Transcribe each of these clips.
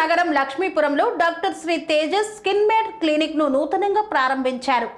నగరం లక్ష్మీపురంలో doctor Sri Tejas skin med క్లినిక్ను నూతనంగా ప్రారంభించారు.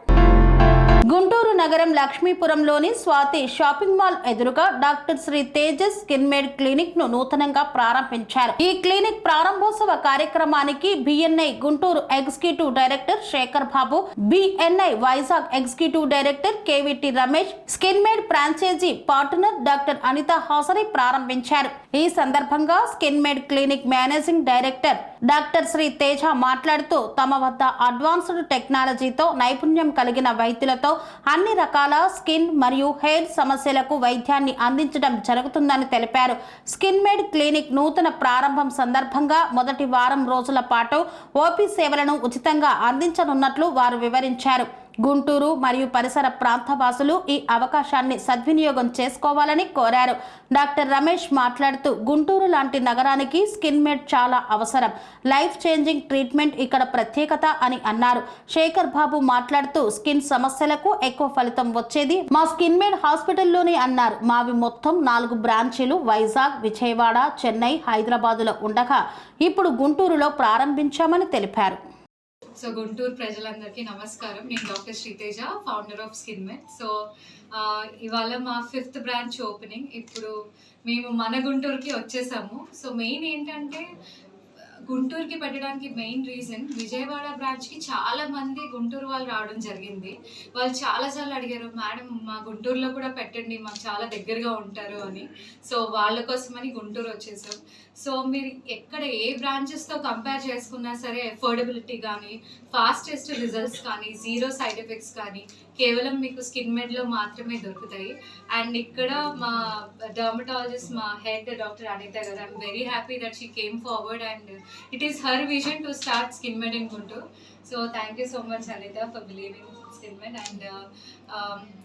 గుంటూరు నగరం లక్ష్మీపురంలోని స్వాతి షాపింగ్ మాల్ ఎదురుగా doctor Sri Tejas skin med క్లినిక్ను నూతనంగా ప్రారంభించారు. ఈ క్లినిక్ ప్రారంభోత్సవ కార్యక్రమానికి BNI Guntur executive director Shekhar Babu BNI Vizag executive director KVT Ramesh skin med franchisee partner doctor Anitha Hasani ప్రారంభించారు. ఈ సందర్భంగా skin med clinic managing director doctor Sri Teja మాట్లాడుతూ తమ వద్ద అడ్వాన్స్డ్ టెక్నాలజీతో నైపుణ్యం కలిగిన వైద్యులతో అన్ని రకాల స్కిన్ మరియు హెయిర్ సమస్యలకు వైద్యాన్ని అందించడం జరుగుతుందని తెలిపారు. స్కిన్ మేడ్ క్లినిక్ నూతన ప్రారంభం సందర్భంగా మొదటి వారం రోజుల పాటు ఓపీ సేవలను ఉచితంగా అందించనున్నట్లు వారు వివరించారు. గుంటూరు మరియు పరిసర ప్రాంత వాసులు ఈ అవకాశాన్ని సద్వినియోగం చేసుకోవాలని కోరారు. డాక్టర్ రమేష్ మాట్లాడుతూ గుంటూరు లాంటి నగరానికి స్కిన్ మేడ్ చాలా అవసరం. లైఫ్ చేంజింగ్ ట్రీట్మెంట్ ఇక్కడ ప్రత్యేకత అని అన్నారు. శేఖర్ బాబు మాట్లాడుతూ స్కిన్ సమస్యలకు ఎక్కువ ఫలితం వచ్చేది మా స్కిన్ మేడ్ హాస్పిటల్లోనే అన్నారు. మావి మొత్తం నాలుగు బ్రాంచీలు వైజాగ్ విజయవాడ చెన్నై హైదరాబాదులో ఉండగా ఇప్పుడు గుంటూరులో ప్రారంభించామని తెలిపారు. సో గుంటూరు ప్రజలందరికీ నమస్కారం. నేను doctor Sriteja founder of skin med so ఇవాళ మా ఫిఫ్త్ బ్రాంచ్ ఓపెనింగ్ ఇప్పుడు మేము మన గుంటూరుకి వచ్చేసాము. సో మెయిన్ ఏంటంటే గుంటూరుకి పెట్టడానికి మెయిన్ రీజన్ విజయవాడ బ్రాంచ్కి చాలా మంది గుంటూరు వాళ్ళు రావడం జరిగింది. వాళ్ళు చాలాసార్లు అడిగారు మేడం మా గుంటూరులో కూడా పెట్టండి మాకు చాలా దగ్గరగా ఉంటారు అని. సో వాళ్ళ కోసమని గుంటూరు వచ్చేసాం. సో మీరు ఎక్కడ ఏ బ్రాంచెస్తో కంపేర్ చేసుకున్నా సరే అఫోర్డబిలిటీ కానీ ఫాస్టెస్ట్ రిజల్ట్స్ కానీ జీరో సైడ్ ఎఫెక్ట్స్ కానీ కేవలం మీకు స్కిన్ మెడ్లో మాత్రమే దొరుకుతాయి. అండ్ ఇక్కడ మా డర్మటాలజిస్ట్ మా హెడ్ డాక్టర్ అనిత గారు I'm very happy that she came forward and it is her vision to start skin med in Guntur so thank you so much Anitha for believing skin med and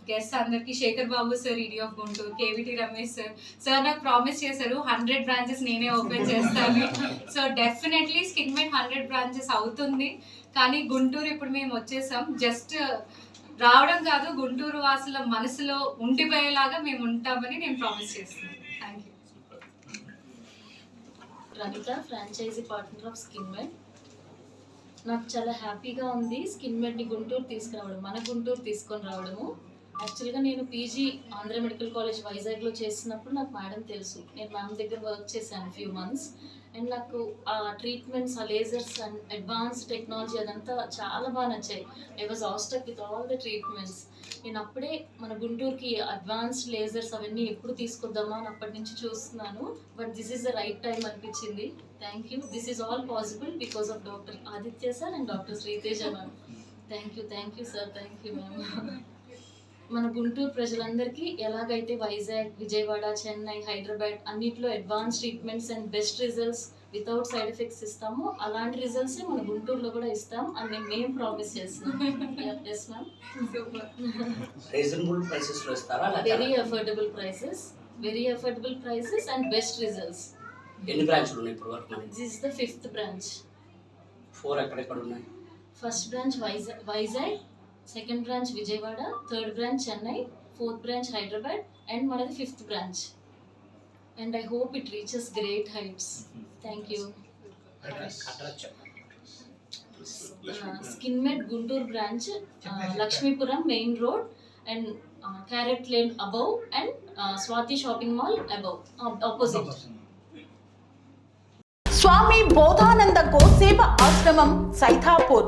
guest అందరికి Shekhar Babu sir ED of Guntur KVT Ramesh sir sir నాకు promise చేశారు hundred branches నేనే open చేస్తాను. So definitely skin med hundred branches అవుతుంది. కానీ గుంటూరు ఇప్పుడు మేము వచ్చేసాం. జస్ట్ రావడం కాదు గుంటూరు వాసుల మనసులో ఉండిపోయేలాగా మేము ఉంటామని నేను ప్రామిస్ చేస్తున్నాను. Thank you Ravitha franchisee partner of skin med నాకు చాలా హ్యాపీగా ఉంది. స్కిన్ మెడ్ని గుంటూరు తీసుకురావడం మన గుంటూరు తీసుకొని రావడము. యాక్చువల్గా నేను పీజీ ఆంధ్ర మెడికల్ కాలేజ్ వైజాగ్లో చేసినప్పుడు నాకు మేడం తెలుసు. నేను మ్యామ్ దగ్గర వర్క్ చేశాను ఫ్యూ మంత్స్ అండ్ నాకు ఆ ట్రీట్మెంట్స్ ఆ లేజర్స్ అండ్ అడ్వాన్స్ టెక్నాలజీ అదంతా చాలా బాగా నచ్చాయి. I was awestruck with all the treatments నేను అప్పుడే మన గుంటూరుకి అడ్వాన్స్డ్ లేజర్స్ అవన్నీ ఎప్పుడు తీసుకొద్దామా అని అప్పటి నుంచి చూస్తున్నాను. But this is the right time అనిపించింది. Thank you this is all possible because of doctor Aditya sir and doctor Sriteja ma'am thank you thank you sir thank you ma'am మన గుంటూరు ప్రజలందరికీ ఎలాగైతే వైజాగ్ విజయవాడ చెన్నై హైదరాబాద్ అన్నిట్లో advance treatments and best results without side effects ఇస్తామో అలాంటి results మన గుంటూరులో కూడా ఇస్తాం అని మేము ప్రామిస్ చేస్తున్నాం. Very affordable prices very affordable prices and best results ఎన్ని బ్రాంచ్లు ఉన్నాయి ఇప్పుడు వరకు? This is the fifth branch four ఎక్కడెక్కడ ఉన్నాయి? First branch Vizag Vizag second branch Vijayawada third branch Chennai fourth branch Hyderabad and మనది fifth branch. And I hope it reaches great heights thank you skin med Guntur branch Lakshmipuram main road and carrot lane above and Swathi shopping mall above opposite Swami Bodhananda Goseva Ashram Saithapur